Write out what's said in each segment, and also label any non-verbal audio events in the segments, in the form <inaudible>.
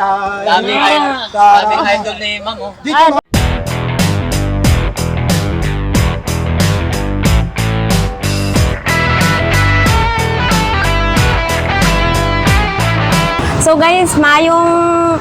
Daming idol, daming idol ni Ma'am, oh. Dito, So guys, mayong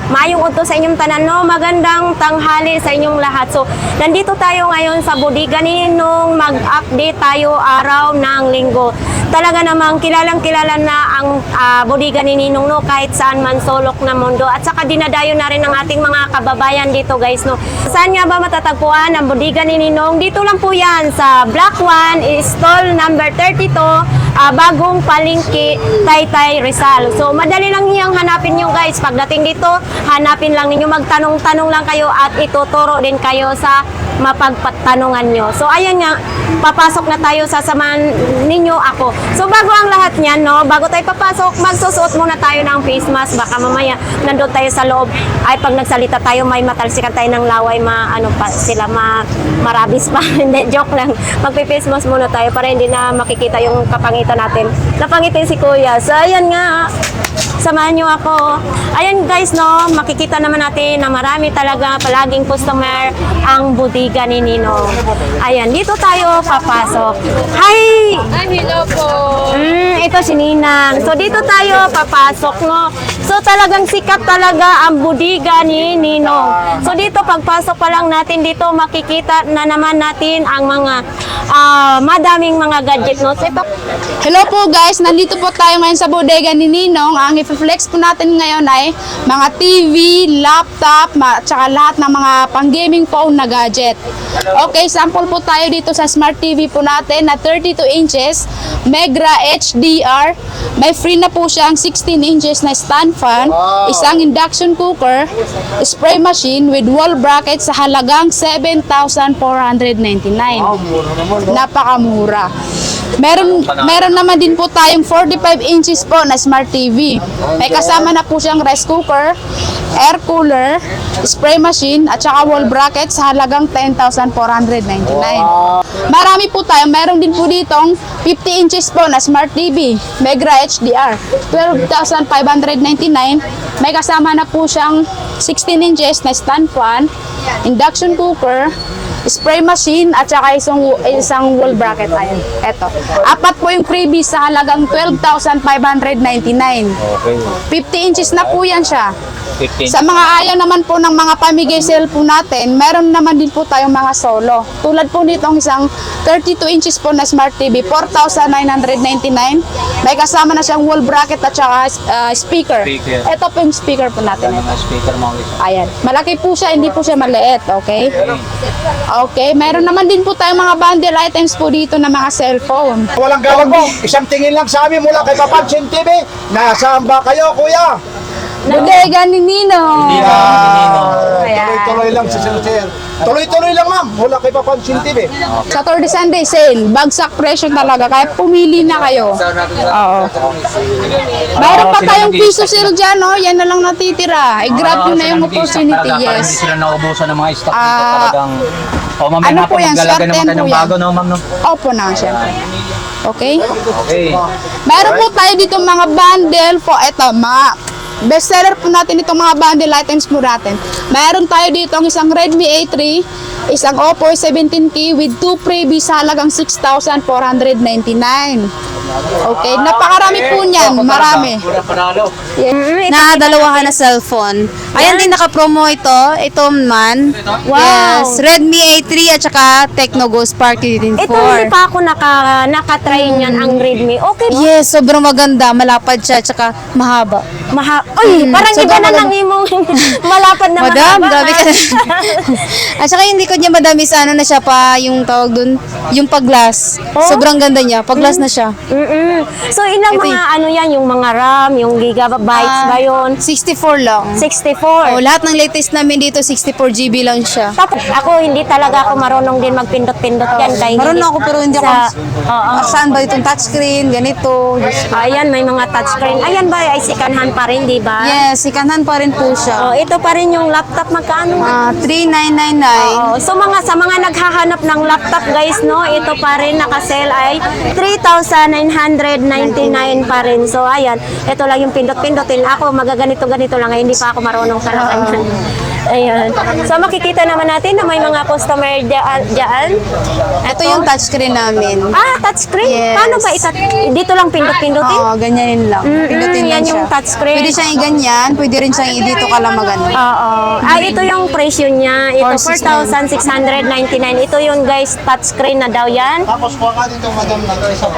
mayong uto sa inyong tanan no. Magandang tanghali sa inyong lahat. So, nandito tayo ngayon sa bodega ni Ninong mag-update tayo araw ng linggo. Talaga namang kilalang kilala na ang ah, bodega ni Ninong no kahit saan man sulok na mundo. At saka dinadayo na rin ng ating mga kababayan dito guys no. Saan nga ba matatagpuan ang bodega ni Ninong? Dito lang po yan sa Black One, stall number 32 ah, bagong palengke Taytay Rizal. So madali lang niyang hanapin nyo guys. Pagdating dito, hanapin lang ninyo, magtanong-tanong lang kayo at ituturo din kayo sa mapagpatanungan nyo. So ayan nga, papasok na tayo sasamahan ninyo ako. So bago ang lahat niyan, no, bago tayo papasok, magsusuot muna tayo ng face mask. Baka mamaya nandun tayo sa loob. Ay pag nagsalita tayo, may matalsikan tayo ng laway, ma, ano pa, sila ma, marabis pa. <laughs> Hindi, joke lang. Magpi-face mask muna tayo para hindi na makikita yung kapangitan natin. Napangiti si Kuya. So ayan nga, samahan nyo ako. Ayan guys, no, makikita naman natin na marami talaga palaging customer ang budiga ni Nino. Ayan, dito tayo papasok. Hi! Ay, hello po. Mm, ito si Ninang. So dito tayo papasok, no. So talagang sikat talaga ang budiga ni Nino. So dito pagpasok pa lang natin dito makikita na naman natin ang mga ah, madaming mga gadget, no. So ipak Hello po guys, nandito po tayo ngayon sa bodega ni Ninong. Ang i-flex po natin ngayon ay mga TV, laptop, ma- tsaka lahat ng mga pang-gaming phone na gadget. Okay, sample po tayo dito sa Smart TV po natin na 32 inches, Megra HDR. May free na po siyang 16 inches na stand fan, isang induction cooker, spray machine with wall bracket sa halagang 7,499. Napakamura. Meron meron naman din po tayong 45 inches po na smart TV. May kasama na po siyang rice cooker, air cooler, spray machine at saka wall bracket sa halagang 10,499. Marami po tayo. Meron din po ditong 50 inches po na smart TV, Megra HDR, 12,599. May kasama na po siyang 16 inches na stand fan, induction cooker, spray machine at saka isang, isang wall bracket ayan. Eto. Apat po yung freebies sa halagang 12,599. Okay. 50 inches na po yan siya. 15. Sa mga ayaw naman po ng mga pamigay sale po natin, meron naman din po tayong mga solo. Tulad po nitong isang 32 inches po na Smart TV, 4,999. May kasama na siyang wall bracket at saka uh, speaker. Speaker. Ito po yung speaker po natin. Ano nga speaker mo? Ayan. Malaki po siya, hindi po siya maliit. Okay? Okay. Meron naman din po tayong mga bundle items po dito na mga cellphone. walang gawag mo. Isang tingin lang sa amin mula kay Papansin TV. Nasaan ba kayo, kuya? Bodega ni Nino. Tuloy-tuloy lang si Sir Sir. Tuloy-tuloy lang, ma'am. Mula kay Papansin TV. Saturday Sunday sale, bagsak presyo talaga. Kaya pumili na kayo. Oo. Mayroon pa tayong piso sale dyan, no? Yan na lang natitira. I-grab nyo na yung opportunity, Hindi yes. sila naubusan ng mga stock dito Ah, talagang... O, mamaya ano na po po, yan? Swerte naman tayo po ng yan. bago, no, ma'am, no? Opo na, syempre. Okay? Okay. Meron po tayo dito mga bundle po. Eto, mga bestseller po natin itong mga bundle items po natin. Meron tayo dito ang isang Redmi A3, isang Oppo A17K with two freebies sa halagang 6,499. Okay, napakarami po niyan, marami. Ito- na dalawa na cellphone. Ayan din naka-promo ito. Ito man. Wow. Yes. Redmi A3 at saka Tecno Go Spark 4. Ito hindi pa ako naka, nakatry niyan ang Redmi. Okay ba? Yes, sobrang maganda. Malapad siya at saka mahaba. Maha Uy, Mm, parang iba na maganda. ng imong <laughs> malapad na Madam, mahaba, grabe ka. <laughs> at saka hindi ko niya madami sa ano na siya pa yung tawag dun, yung pag-glass. Oh? Sobrang ganda niya. Pag-glass na siya. Mm-mm. So ilang Ito mga ano yan, yung mga RAM, yung gigabytes ba Ah, yun? 64 lang. 64. Oh, lahat ng latest namin dito 64 GB lang siya. Tapos ako hindi talaga ako marunong din magpindot-pindot yan. Kaya Marunong ako pero hindi ako. sa, Oo. Saan ba itong touchscreen? Ganito. Ayan, may mga touchscreen. Ayan ba ay second hand pa rin, di ba? Yes, ikanhan pa rin po siya. Oh, ito pa rin yung laptop magkano? Ah, 3999. Oo. So mga sa mga naghahanap ng laptop guys, no, ito pa rin naka-sale ay 3,999 pa rin. So ayan, ito lang yung pindot-pindotin. Ako magaganito ganito lang, hindi pa ako marunong talaga. Ayan. So makikita naman natin na may mga customer dyan. dyan. Ito yung touchscreen namin. Ah, touchscreen? Yes. Paano ba itat? Dito lang pindot-pindutin? Oo, ganyanin lang. Mm-mm, Pindutin lang yan siya. yung touchscreen. Pwede siyang i-ganyan, pwede rin siyang i-dito ka lang magano. Oo. Ah, ito yung presyo niya. Ito, 4,699. 4,699. Ito yung guys, touchscreen na daw yan. Tapos kuha ka dito, madam, na isa pa.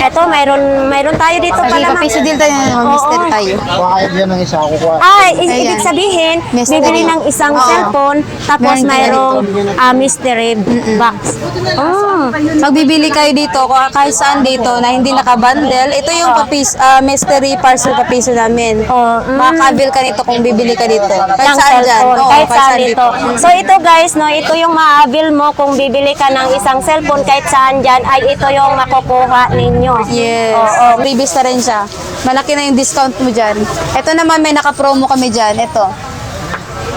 Ito, mayroon, mayroon tayo dito Sige, pala. papiso deal tayo, mister Oo. tayo. Kuha kayo dyan ng isa, kukuha. Ay, i- Ayan. ibig sabihin, Mystery. bibili ng isang Oo. cellphone, tapos mayroong ah, mystery box. Oh. Pag bibili kayo dito, kung kahit saan dito na hindi nakabundle, ito yung papis, ah, mystery parcel papiso namin. Oh, mm. Makakabil ka nito kung bibili ka dito. Kahit ng saan dyan. cellphone, Oo, kahit saan dito. So ito guys, no, ito yung maabil mo kung bibili ka ng isang cellphone kahit saan dyan, ay ito yung makukuha ninyo. Yes. Oo. Previous na rin siya. Malaki na yung discount mo dyan. Ito naman may naka-promo kami dyan. Ito.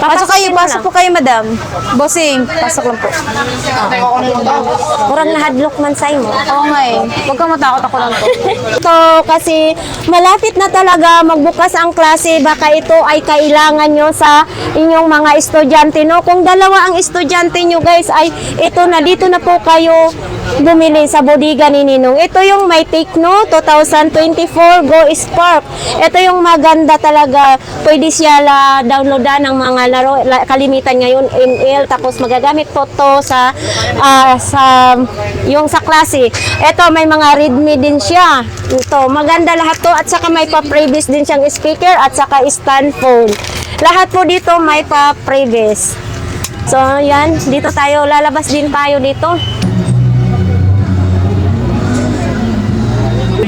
Pasok kayo, pasok po kayo, madam. Bossing, pasok lang po. Murang nahadlok man sa mo. Oo nga eh. Huwag kang matakot ako lang po. <laughs> Ito kasi malapit na talaga magbukas ang klase baka ito ay kailangan nyo sa inyong mga estudyante no kung dalawa ang estudyante nyo guys ay ito na dito na po kayo bumili sa bodega ni Ninong. Ito yung may take no? 2024 Go Spark. Ito yung maganda talaga. Pwede siya la downloadan ng mga laro. La- kalimitan ngayon ML tapos magagamit po to sa ah, sa yung sa klase. Ito may mga readme din siya. Ito maganda lahat to. At saka may pa-previous din siyang speaker at saka stand phone. Lahat po dito may pa-previous so yan. Dito tayo. Lalabas din tayo dito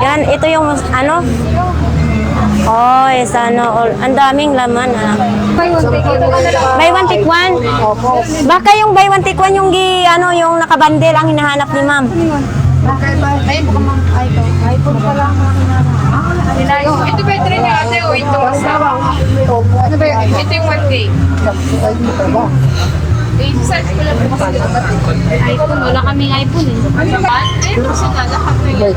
yan ito yung ano Oh, yes, ano, ang daming laman ha. Buy one take one? Baka yung buy one take one yung gi, ano, yung nakabandel ang hinahanap ni ma'am. Ito ba ito rin yung ate o ito? Ba? Ito yung one day. Eh, search ko lang po kasi iPhone. Wala kaming iPhone eh. Ano ba? Ayun kasi nga, lahat ko yun.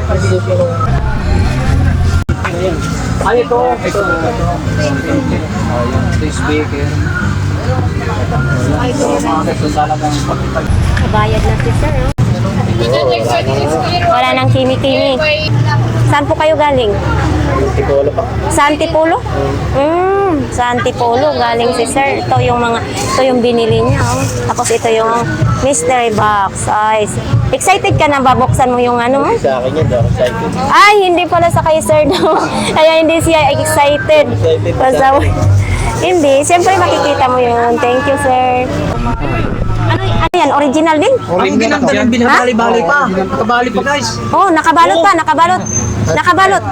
Ay, ito. Ito. Ito. Ito speaker. Pagkipag. Kabayad na si sir, no? Clear. Wala nang kimi-kimi. Saan po kayo galing? Sa Antipolo? Mm, sa Antipolo galing si sir. Ito yung mga ito yung binili niya. Oh. Tapos ito yung mystery box. Ay, excited ka na ba buksan mo yung ano mo? Sa akin daw, excited. Ay, hindi pala sa kay sir daw. <laughs> Kaya hindi siya excited. Basta, <laughs> hindi, siyempre makikita mo yun. Thank you, sir. Ano, ano yan? Original din? Ang ginanda ng binabali-bali pa. Nakabali pa, guys. Oh, nakabalot pa, nakabalot. Nakabalot.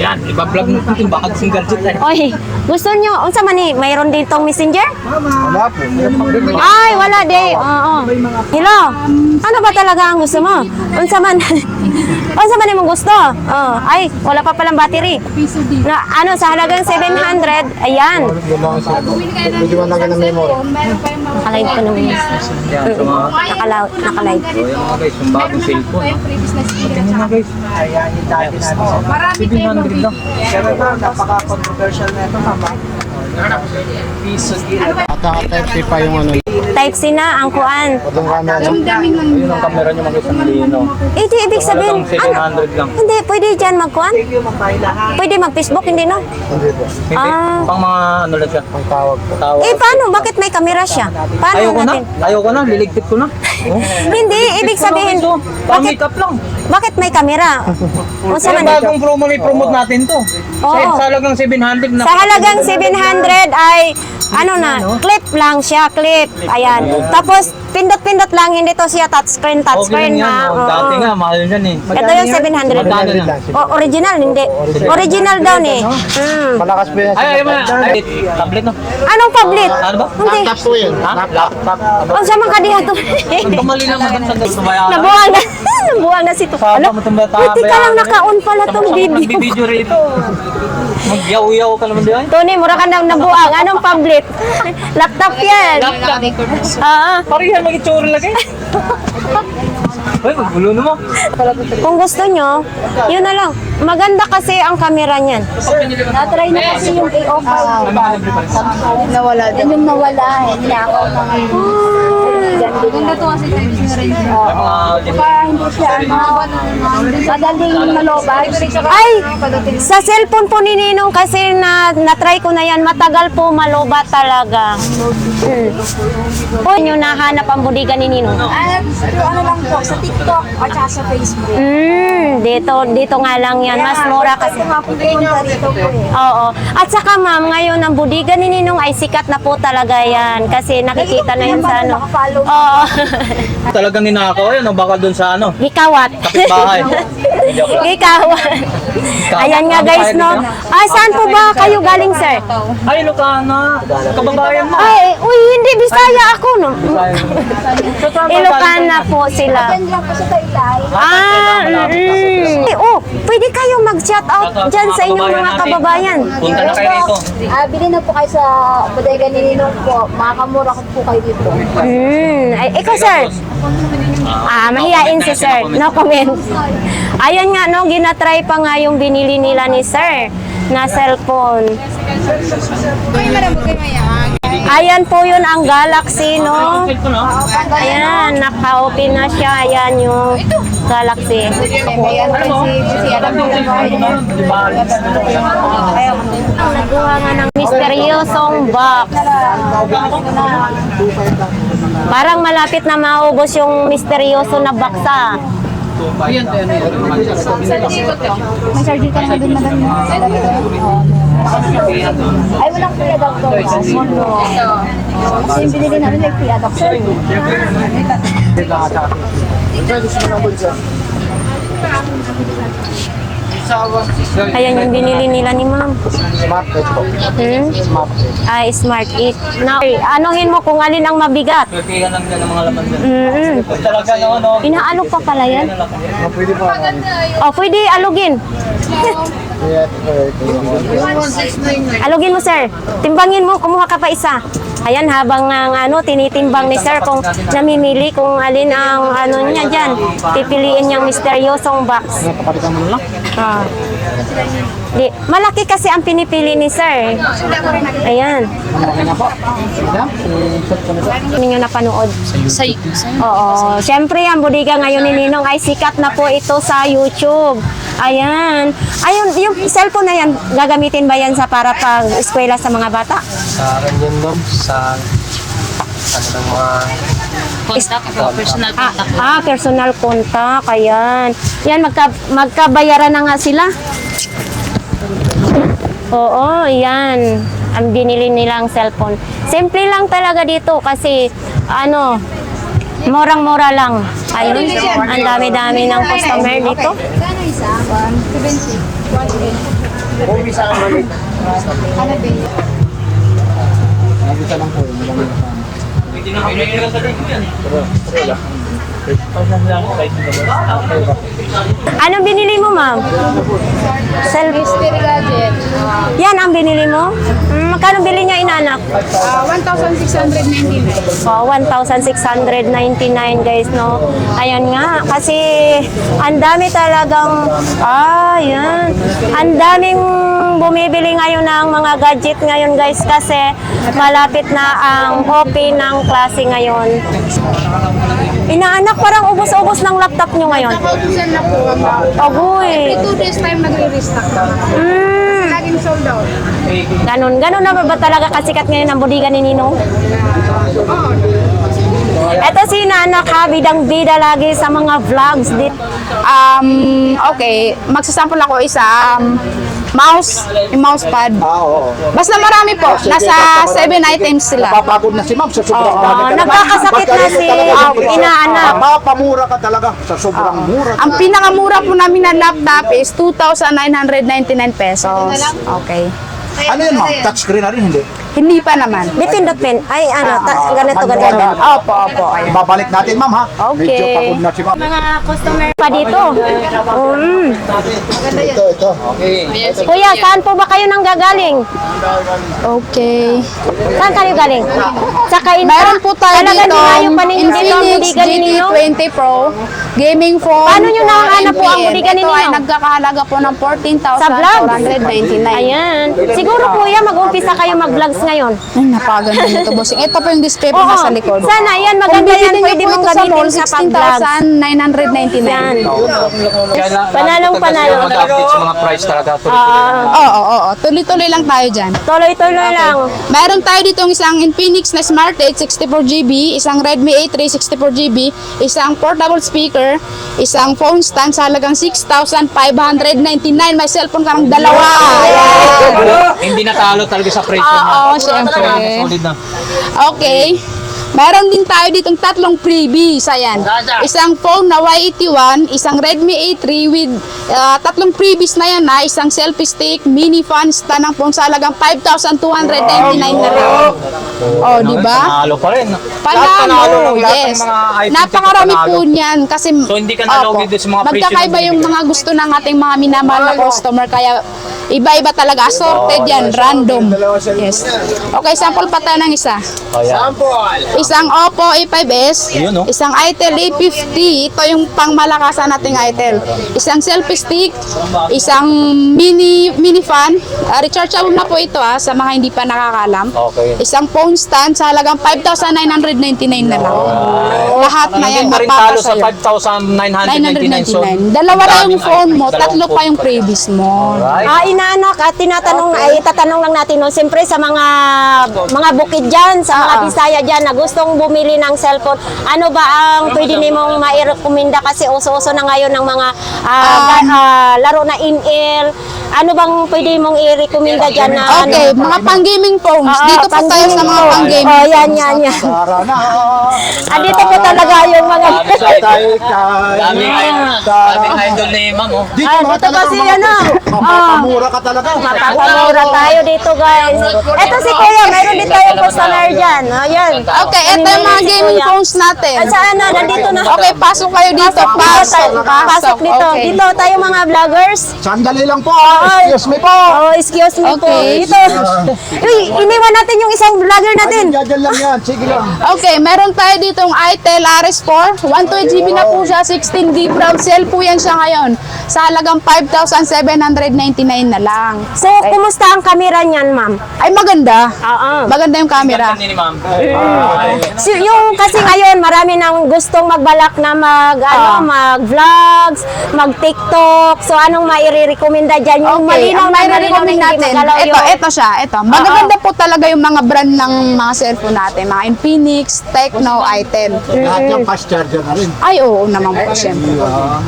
Yan, iba-vlog mo kung bakit single jet eh. Oy, gusto nyo, unsa man ni, mayroon ditong messenger? Wala po. Ay, wala day. Oo. Hello. Ano ba talaga ang gusto mo? Unsa man? <laughs> unsa man imong gusto? Oh, ay, wala pa palang battery. Na ano sa halagang 700, ayan. Mo lang ng memory. Nakalive ko naman. Nakalive, nakalive. yung mga guys, yung bagong cellphone. Yung previous na speaker. Yung mga guys, Marami pa yung mga Napaka-controversial na ito, mama. At naka-type C pa yung ano, Type C na ang kuan. yung camera. ayun ang camera nyo mga guys, ang lino. Eh, di ibig sabihin, ano? 700 lang. Hindi, pwede dyan magkuan? Pwede mag-Facebook, hindi no? Hindi po. Hindi, Ah. pang mga ano lang siya. Ang tawag po. Tawag. Eh, paano? Bakit may kamera siya? Paano Ayoko na. natin? Ayoko na. Liligpit ko na. Hindi, ibig sabihin, bakit, Pang-makeup lang. bakit may kamera? O sa Yung man- bagong promo na promote natin to. Oo. Sa halagang 700 na. Sa halagang 700 ay ano na, clip lang siya, clip. Ayan. Tapos pindot-pindot lang, hindi to siya touchscreen, Okay touchscreen yan. ha. oh. Oo. Dati nga, mahal yan eh. Ito yung 700. Magkano na? O, original, hindi. Original daw ni. Hmm. Malakas po yan. Ay, ay, ay, ay, tablet no? Anong pablit? Ano ba? Hindi. Laptop po yun. Ha? Laptop. <laughs> Ang sama ka diha to. Tumali lang maganda sa gusto Nabuwang na. <laughs> Nabuwang na si to. Ano? Buti ka lang naka-on pala tong video. Nagbibideo rito. Magyaw-yaw ka naman di ay. Tony, mura ka nang nabuang. Anong pablit? <laughs> Laptop yan. Ah, Parihan mag-itsura lagi. Uy, magulo naman. kung gusto nyo, yun na lang. Maganda kasi ang camera niyan. Na-try na kasi yung A05. nawala din. Yung nawala, eh. Niyakaw na Ganda to kasi type C rin. Kaya hindi siya, ano, madaling malobat. Ay, sa cellphone po ni Ninong kasi na na-try ko na yan, matagal po malobat talaga. Hmm. Po, nyo nahanap ang budiga ni Ninong. At ano lang po, sa TikTok at saka sa Facebook. Hmm, dito, dito nga lang yan. Mas mura kasi. Eh. Oo. At saka ma'am, ngayon ang budiga ni Ninong ay sikat na po talaga yan. Kasi nakikita na yun sa ano. Oo. <laughs> Talagang ninakaw yan, o baka dun sa ano. Gikawat. Kapitbahay. <laughs> Gikawat. Ayan nga guys, no? Ay, saan po ba kayo galing, sir? Ay, Lucana. Kababayan mo. Ay, uy, hindi, Bisaya ako, no? <laughs> Ilocana po sila. Yan lang po sa Taytay. Ah, mm. Eh, Oh, pwede kayo mag-shout out dyan sa inyong mga kababayan. Punta na kayo rito. Ah, bili na po kayo sa bodega ni Ninong po. Makakamura ko po kayo dito. Mm. Ay, ikaw, sir. Ah, mahihain si sir. No comment. Ayun nga, no, ginatry pa nga yung binili nila ni sir na cellphone. Ayan po yun ang Galaxy, no? Ayan, naka-open na siya. Ayan yung Galaxy. Nagawa nga ng misteryosong box. Parang malapit na maubos yung misteryoso na box ah. May surgical na din madam. Ay, walang pre-adopt to. Mono. Kasi yung binili namin may pre-adopt sir. Ayan yung binili nila ni ma'am. Smart po. Hmm? Ay, Smart 8. Now, anuhin mo kung alin ang mabigat. Pagkihan lang dyan ng mga laman dyan. Mm-mm. Talaga no, no. Inaalog pa pala yan. Ah, Pwede po. O, pwede alugin. Alugin mo, sir. Timbangin mo, kumuha ka pa isa. Ayan, habang ang ano, tinitimbang ni sir kung namimili kung alin ang ano niya dyan. Pipiliin niyang misteryosong box. Napakalitan mo lang. Ah. Di, malaki kasi ang pinipili ni sir. Ayan. Malaki na po. Po. Ninyo napanood. Sa Oo. Siyempre, ang bodega ngayon ni Ninong ay sikat na po ito sa YouTube. Ayan. Ayun, yung cellphone na yan, gagamitin ba yan sa para pag-eskwela sa mga bata? sa akin yun, ma'am, sa ano ng mga contact, personal Ah, contact. ah, personal contact. Ayan. Yan, magka, magkabayaran na nga sila. Oo, yan. Ang binili nilang cellphone. Simple lang talaga dito kasi, ano, murang-mura lang. Ayun, ang dami-dami ng customer dito. Kano isa? 170. Umpisa ang mali. Nabisa lang po. Hindi na sa yan. Anong binili mo, ma'am? Cell Mystery gadget. Yan ang binili mo? Magkano bili niya inanak? Ah, 1,699. Oh, 1,699 guys, no? Ayan nga, kasi ang dami talagang, ah, yan. Ang daming bumibili ngayon ng mga gadget ngayon guys kasi malapit na ang open ng klase ngayon. Inaanak, parang ubos-ubos ng laptop nyo ngayon. Nakautusan na po. Agoy. Two days time nagre-restock. Mm. Sold out. Ganon. Ganon na ba, ba talaga kasikat ngayon ang bodega ni Ninong? Ito si Nanak ha, bidang-bida lagi sa mga vlogs. Di- Um, okay, magsasample ako isa. Um, mouse, yung mouse pad. Ah, oo. Basta marami po. Nasa 7 items sila. Napapagod na si ma'am sa sobrang Oo, dami nagkakasakit na si, ah, inaanak. Napapamura ka talaga sa sobrang mura. Ang pinakamura po namin na laptop is 2,999 pesos. Okay. Ano yun ma'am? Touchscreen na rin, hindi? Hindi pa naman. Bipindot pen. Ay, ano, ta- ganito, ganito. Opo, opo. Ayan. Babalik natin ma'am ha. Okay. Medyo pagod na si ma'am. Mga customer pa dito. Mm. Ito, ito. Kuya, saan po ba kayo nang gagaling? Okay. Saan kayo galing? Sa kain Meron po tayo Talagang dito dinayo pa ninyo dito ang Infinix budigan ninyo? GT20 Pro gaming phone. Paano nyo for nahanap po ang budigan Ito ay ninyo? nagkakahalaga po ng Sa vlogs? 14,499. Ayan. Siguro kuya, mag-umpisa kayo mag-vlogs ngayon. Ay, napaganda nito, bossing. Ito po yung display po Oo. nasa likod. Sana, yan, maganda yan. Pwede po mong ito sa mall, gamitin sa pag-vlogs. 16,999. Yan. Panalong panalo. Mag-update sa mga price talaga. Ah, Oo, oo, oo. Tuloy-tuloy lang tayo dyan. tuloy-tuloy lang. Meron tayo dito isang Infinix na Smart 8 64GB, isang Redmi A3 64GB, isang portable speaker, isang phone stand sa halagang 6,599. May cellphone ka ng dalawa. Hindi natalo talaga sa presyo Oo, niya. oo, syempre. Solid na. Okay. Meron din tayo ditong tatlong freebies. Ayan. Isang phone na Y81, isang Redmi A3 with ah, tatlong freebies na yan na isang selfie stick, mini fan stand ng phone sa halagang 5,299 na lang. Oh, di ba? Panalo pa rin. Panalo, yes. Napakarami dito po niyan kasi So, hindi ka nalugi Opo. doon sa mga presyo Magkakaiba yung mga gusto ng ating mga minamahal na customer kaya iba-iba talaga assorted yan, random. Yes. Okay, sample pa tayo ng isa. Isang Oppo A5s, Ayun, oh. isang Itel A50, ito yung pangmalakasan nating Itel. Isang selfie stick, isang mini mini fan, Ah, rechargeable na po ito ah, sa mga hindi pa nakakalam. Okay. Isang phone stand sa halagang 5,999 na lang. Lahat na yan Hindi pa rin talo sa mapapasaya. 5,999. So, 999. Dalawa na yung phone mo, tatlo pa yung previous mo. Alright. Ah, inaanak at tinatanong ay tatanong lang natin no, siyempre sa mga mga bukid diyan, sa mga Ah. Bisaya diyan na gustong bumili ng cellphone. Ano ba ang pwede nimong mairekomenda kasi uso-uso na ngayon ng mga ah, ga- ah, laro na in-air. Ano bang pwede mong i-recommenda diyan na Okay, ano? mga pang-gaming phones. Oo, Dito po tayo sa mga pang-gaming Oh, yan, phones. yan, yan. Ah, dito po talaga yung mga. Daming idol ni Ma'am. oh. Dito Ah, mga dito kasi ano, Mapapamura ka talaga. Mapapamura tayo dito, guys. Ito si Kuya, mayroon din tayong customer dyan. Ayan. Okay, ito yung mga gaming Kuya. phones natin. At saan na? Nandito na. Okay, pasok kayo dito. Pasok, Pasok, pasok, dito. Okay. Dito tayo mga vloggers. Sandali lang po. ah. Excuse me po. Oh, excuse me po. Okay. Dito. <laughs> Uy, iniwan natin yung isang vlogger natin. Ay, dyan lang yan. Sige lang. Okay, meron tayo ditong Itel RS4. 128GB na po siya, 16GB RAM. Sale po yan siya ngayon. Sa halagang 5,799 na lang. So, kumusta ang camera niyan, ma'am? Ay, maganda. Oo. Maganda yung camera. Ganda ni Ma'am. So, yung kasi ngayon marami nang gustong magbalak na mag ano, Ah. mag-vlogs, mag-TikTok. So anong mairerekomenda diyan yung Okay, malinaw ang na malinaw na recommend hindi natin, magalaw ito, yung ito siya, ito. Magaganda po talaga yung mga brand ng mga cellphone natin, mga Infinix, Tecno, Itel. Lahat yung fast charger na rin. Ay, oo naman po, syempre.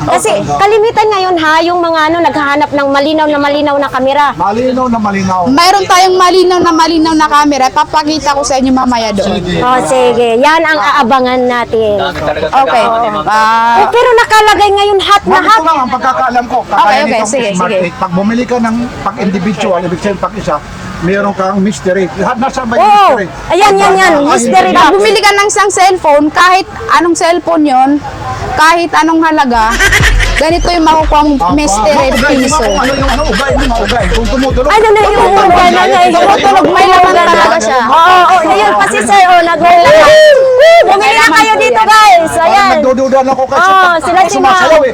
Kasi kalimitan ngayon ha, yung mga ano naghahanap ng malinaw na malinaw na kamera. Malinaw na malinaw. Mayroon tayong malinaw na malinaw na camera. Papakita ko sa inyo mamaya doon. Oh, sige. Yan ang aabangan natin. Okay. Ah, Eh, pero nakalagay ngayon hot na hot. ito lang ang pagkakaalam ko. Okay, Kagaya okay, nitong sige, sige. 8, Pag bumili ka ng pag-individual, ibig sabihin pag-isa, meron kang mystery. Lahat nasa may Oo. mystery. Ayan, yan, yan. Ay, Mystery box. bumili ka ng isang cellphone, kahit anong cellphone yon, kahit anong halaga, <laughs> ganito yung makukuha mong Apa. mystery piso. Ano yung ano, ugay, hindi maugay. Kung tumutulog. Ano na yung uban na nga? Tumutulog, may laman talaga siya. Oo, oo, ayun kasi sir, oh, nag-ulan. Bumili na kayo dito, guys. Ayan. Nagdududa na ako kasi Oo, pag- sila si sumasayaw eh.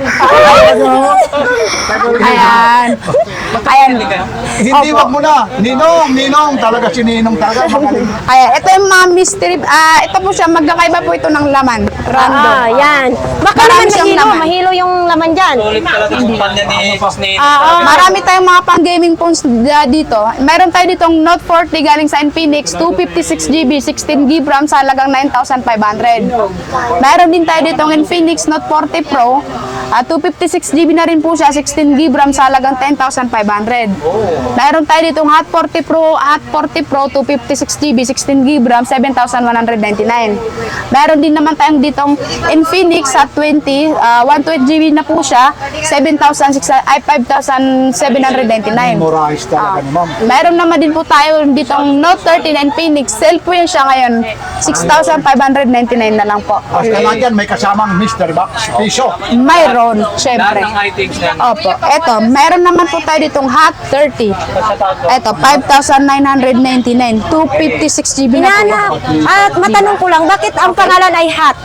Ayan. Ayan. Hindi wag mo na. Ninong, ninong. Talaga si ninong talaga. Ayan. Ito yung mga mystery. Ah, ito po siya. Magkakaiba po ito ng laman. Random. Ah, yan. Baka naman mahilo, mahilo yung laman yan dyan. Ulit talaga yung kumpanya ni Boss Nate. Ah, Marami tayong mga pang gaming phones uh, dito. Meron tayo ditong Note 40 galing sa Infinix, 256GB, 16GB RAM sa halagang 9,500. Meron din tayo ditong Infinix Note 40 Pro, at 256GB na rin po siya, 16GB RAM sa halagang 10,500. Meron tayo ditong Hot 40 Pro, Hot 40 Pro, 256GB, 16GB RAM, 7,199. Meron din naman tayong ditong Infinix Hot 20, uh, 128GB na po siya, 7,600 ay 5,799. Memorize talaga ma'am. Meron naman din po tayo ditong Note 39 Phoenix. Sale po yun siya ngayon. 6,599 na lang po. At kailangan dyan, may kasamang mystery box, piso. Mayroon, syempre. Opo. Eto, meron naman po tayo ditong Hot 30. Eto, 5,999. 256GB na po. Inaanak. At matanong ko lang, bakit ang pangalan ay Hot?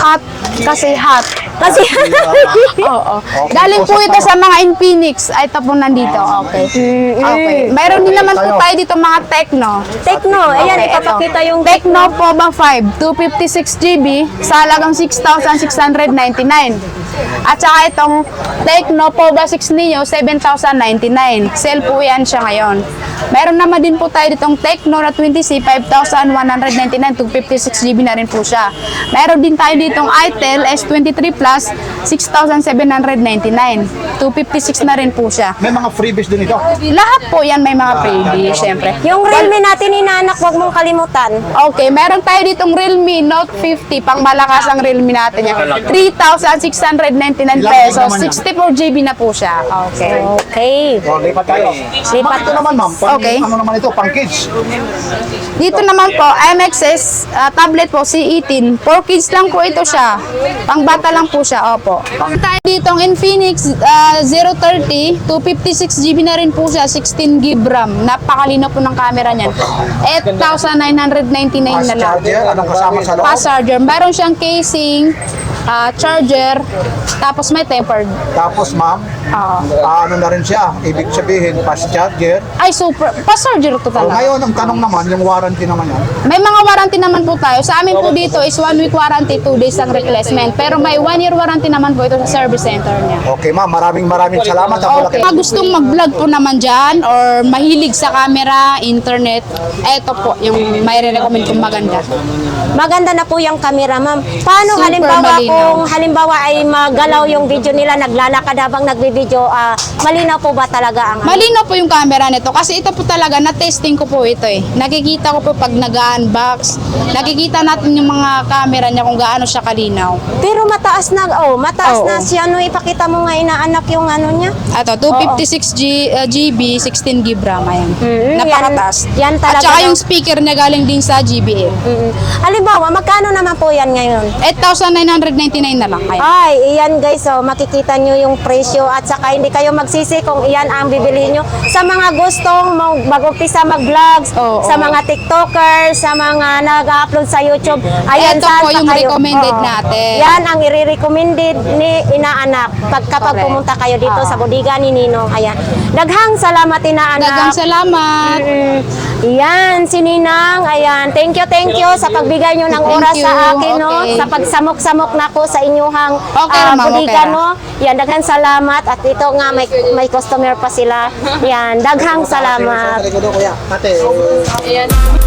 Hot kasi hot. Kasi <laughs> Oo. Galing po ito sa mga Infinix. Ay, ito po nandito. Okay. Okay. Mayroon din naman po tayo dito mga Tecno. Tecno, ayan, Okay, ipapakita yung Tecno Pova 5, 256GB sa halagang 6,699. At saka itong Tecno Pova 6 Neo, 7,099. Sale po yan siya ngayon. Meron naman din po tayo ditong Tecno na 20C, 5,199, 256GB na rin po siya. Meron din tayo ditong Itel S23 Plus, 6,799. 256 na rin po siya. May mga freebies din ito. Lahat po yan may mga freebies, syempre. yung Realme natin, inaanak, huwag mong kalimutan. Okay, meron tayo ditong Realme Note 50, pang malakas ang Realme natin yan. 3,699 pesos, 64GB na po siya. Okay. Okay. O, lipat tayo. Lipat. Ito naman ma'am, pang, Okay. ano naman ito, pang kids. Dito naman po, MXS uh, tablet po, C18. 4 kids lang po ito siya. Pang bata lang po siya, opo. Tayo ditong Infinix uh, 030, 256GB na rin po siya, 16GB RAM. Napakalino po ng camera niyan. 8,999 na lang. Charger, anong kasama sa loob? Fast charger. Meron siyang casing, ah, charger, tapos may tempered. Tapos ma'am, Ah. ah, ano na rin siya, ibig sabihin, fast charger. ay, super. Fast charger to O, talaga. ngayon, ang tanong naman, yung warranty naman yan. May mga warranty naman po tayo. Sa amin po dito is one week warranty, two days ang replacement. Pero may one year warranty naman po ito sa service center niya. Okay ma'am, maraming maraming salamat. Ako Okay. Mga gustong mag-vlog po naman dyan or mahilig sa camera, internet, eto po yung may recommend kong maganda. Maganda na po yung camera, ma'am. Paano Super halimbawa malinaw. Kung halimbawa ay magalaw yung video nila, naglalakad habang nagbibideo, ah, malinaw po ba talaga ang Malinaw po yung camera nito kasi ito po talaga na-testing ko po ito eh. Nakikita ko po pag nag-unbox, nakikita natin yung mga camera niya kung gaano siya kalinaw. Pero mataas na, oh, mataas Oo. na siya. Ano, ipakita mo nga inaanak yung ano niya. Ito, 256 G, uh, GB, 16 GB RAM. Ayan. Mm, Napakataas. yan- yan At talaga saka daw. yung speaker niya galing din sa GBM. Mm. Halimbawa, magkano naman po yan ngayon? 8,999 na lang. Ayan. Ay, iyan guys, oh, makikita nyo yung presyo at saka hindi kayo magsisi kung iyan ang bibili nyo. Sa mga gustong mag- mag-umpisa mag-vlogs, Oo, sa oo. mga TikTokers, sa mga nag-upload sa YouTube, ayan Ito saan po yung kayo. recommended Oo. natin. Yan ang i-recommended ni inaanak pag kapag Correct. pumunta kayo dito Oo. sa bodega ni Ninong. Ayan. Daghang salamat inaanak. Dagang salamat. Mm, Yan, si Ninang. Ayan. Thank you, thank you sa pagbigay nyo ng Thank oras you. sa akin, no? Okay. Sa pagsamok-samok na ko sa inyuhang Okay ah, lang, ma'am, okay lang. no? Yan, daghang salamat. At ito nga, may, may customer pa sila. Yan, daghang salamat. Ate, Ayan.